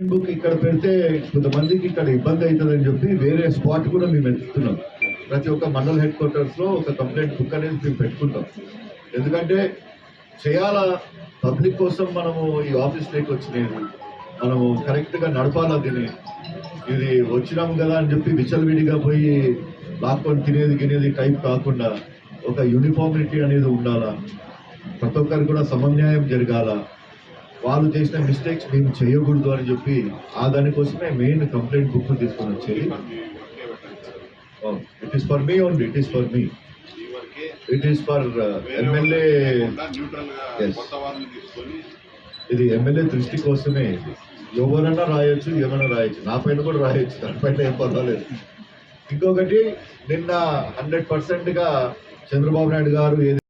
Hmm. Book ఇక్కడ పెడితే కొంతమందికి ఇక్కడ ఇబ్బంది అవుతుందని చెప్పి వేరే స్పాట్ కూడా మేము ఎత్తుతున్నాం ప్రతి ఒక్క మండల్ హెడ్ క్వార్టర్స్లో ఒక కంప్లైంట్ బుక్ అనేది మేము పెట్టుకుంటాం. ఎందుకంటే చేయాలా పబ్లిక్ కోసం మనము ఈ ఆఫీస్ లేకి వచ్చినది మనము కరెక్ట్గా నడపాలా దీన్ని. ఇది వచ్చినాం కదా అని చెప్పి విచలవిడిగా పోయి లాక్కొని తినేది గినేది టైప్ కాకుండా ఒక యూనిఫార్మిటీ అనేది ఉండాలా? ప్రతి ఒక్కరికి కూడా సమన్యాయం జరగాల? వాళ్ళు చేసిన మిస్టేక్స్ మేము చేయకూడదు అని చెప్పి ఆ దానికోసమే మెయిన్ కంప్లైంట్ బుక్ తీసుకొని వచ్చేది. It is for me only it is for me it is for MLA ఇది ఎమ్మెల్యే దృష్టి కోసమే ఎవరన్నా రాయొచ్చు ఏమైనా రాయొచ్చు. నా పైన కూడా రాయొచ్చు దానిపైన ఏం పర్వాలేదు. ఇంకొకటి నిన్న హండ్రెడ్ పర్సెంట్గా చంద్రబాబు నాయుడు గారు ఏది